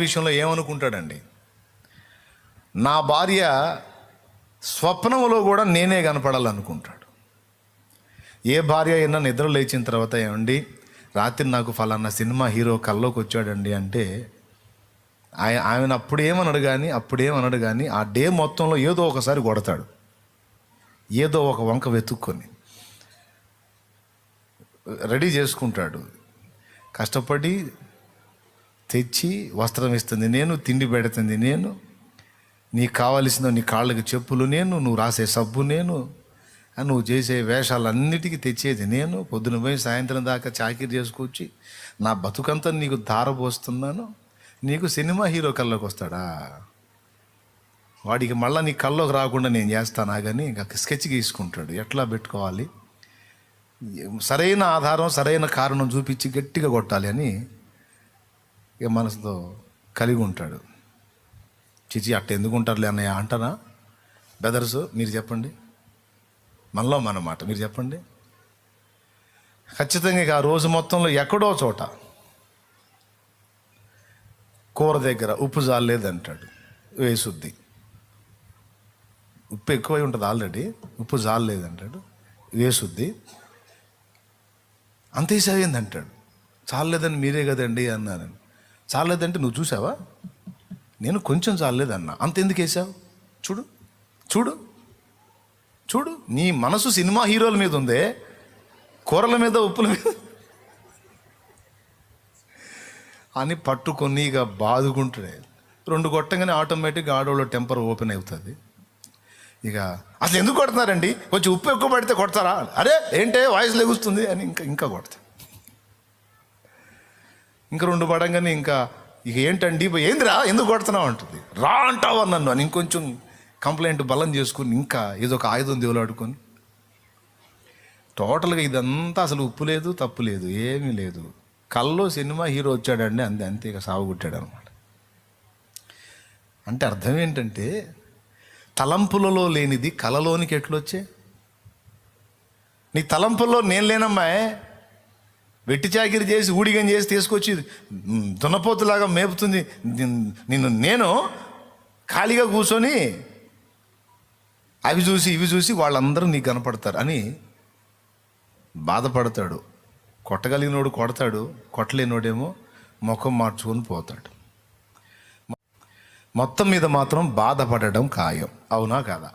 విషయంలో ఏమనుకుంటాడండి? నా భార్య స్వప్నంలో కూడా నేనే కనపడాలనుకుంటాడు. ఏ భార్య అయినా నిద్ర లేచిన తర్వాత ఏమండి రాత్రి నాకు ఫలానా సినిమా హీరో కల్లోకి వచ్చాడండి అంటే ఆయన ఆయన అప్పుడేమనడు కానీ అప్పుడేమనడు కానీ ఆ డే మొత్తంలో ఏదో ఒకసారి కొడతాడు. ఏదో ఒక వంక వెతుక్కొని. రెడీ చేసుకుంటాడు. కష్టపడి తెచ్చి వస్త్రం ఇస్తుంది. నేను తిండి పెడుతుంది. నేను నీకు కావలసిన నీ కాళ్ళకి చెప్పులు నేను నువ్వు రాసే సబ్బు నేను నువ్వు చేసే వేషాలన్నిటికీ తెచ్చేది నేను. పొద్దున పోయి సాయంత్రం దాకా చాకరీ చేసుకొచ్చి నా బతుకంతా నీకు ధారపోస్తున్నాను. నీకు సినిమా హీరో కల్లోకి వస్తాడా? వాడికి మళ్ళీ నీ కల్లోకి రాకుండా నేను చేస్తానా? కానీ ఇంకా స్కెచ్ గీసుకుంటాడు. ఎట్లా పెట్టుకోవాలి? సరైన ఆధారం సరైన కారణం చూపించి గట్టిగా కొట్టాలి అని ఇక మనసుతో కలిగి ఉంటాడు. చిచి అట్ట ఎందుకు ఉంటారులే అన్నయ్య అంటారా? బెదర్స్ మీరు చెప్పండి. మనలో మన మాట మీరు చెప్పండి. ఖచ్చితంగా ఇక ఆ రోజు మొత్తంలో ఎక్కడో చోట కూర దగ్గర ఉప్పు జాలేదంటాడు వేసుద్ది. ఉప్పు ఎక్కువై ఉంటుంది ఆల్రెడీ ఉప్పు జాలేదంటాడు వేసుద్ది. అంత వేసావేంది అంటాడు చాలేదని మీరే కదండి అన్నారని. చాలేదంటే నువ్వు చూసావా నేను కొంచెం చాలేదన్నా. అంత ఎందుకు వేసావు చూడు చూడు చూడు. నీ మనసు సినిమా హీరోల మీద ఉందే కూరల మీద ఉప్పుల మీద. అని పట్టుకొని ఇక బాదుకుంటాడే రెండు కొట్టంగానే ఆటోమేటిక్గా ఆడోళ్ళ టెంపర్ ఓపెన్ అవుతుంది. ఇక అసలు ఎందుకు కొడుతున్నారండి? కొంచెం ఉప్పు ఎక్కువ పడితే కొడతారా? అరే ఏంటే వాయిస్ లెగుస్తుంది అని ఇంకా ఇంకా కొడతా. ఇంకా రెండు పడంగానే ఇంకా ఇక ఏంటండి? ఏందిరా? ఎందుకు కొడుతున్నావు అంటుంది. రా అంటావా నన్ను అని ఇంకొంచెం కంప్లైంట్ బలం చేసుకుని ఇంకా ఏదో ఒక ఆయుధం దేవులాడుకొని టోటల్గా ఇదంతా అసలు ఉప్పు లేదు తప్పు లేదు ఏమీ లేదు. కల్లో సినిమా హీరో వచ్చాడండి అంతే అంతే ఇక సాగు కొట్టాడు అనమాట అంటే అర్థం ఏంటంటే తలంపులలో లేనిది కలలోనికి ఎట్లొచ్చే నీ తలంపుల్లో నేను లేనమ్మా వెట్టి చాకిరి చేసి ఊడిగం చేసి తీసుకొచ్చి దున్నపోతులాగా మేపుతుంది. నిన్ను నేను ఖాళీగా కూర్చొని అవి చూసి ఇవి చూసి వాళ్ళందరూ నీకు కనపడతారు అని బాధపడతాడు. కొట్టగలిగినోడు కొడతాడు కొట్టలేనోడేమో ముఖం మార్చుకొని పోతాడు. మొత్తం మీద మాత్రం బాధపడడం ఖాయం. అవునా కాదా?